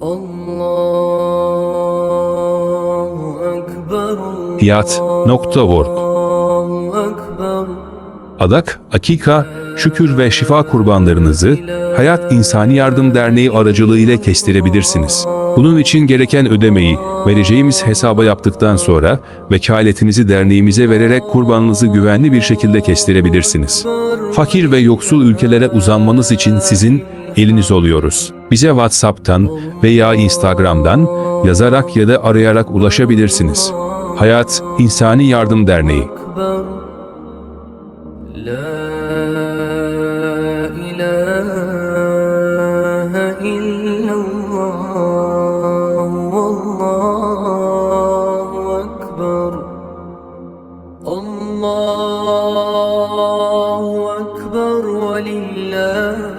Ekber Adak, akika, şükür ve şifa kurbanlarınızı Hayat İnsani Yardım Derneği aracılığıyla kestirebilirsiniz. Bunun için gereken ödemeyi vereceğimiz hesaba yaptıktan sonra vekaletinizi derneğimize vererek kurbanınızı güvenli bir şekilde kestirebilirsiniz. Fakir ve yoksul ülkelere uzanmanız için sizin eliniz oluyoruz. Bize WhatsApp'tan veya Instagram'dan yazarak ya da arayarak ulaşabilirsiniz. Hayat İnsani Yardım Derneği. الله أكبر ولله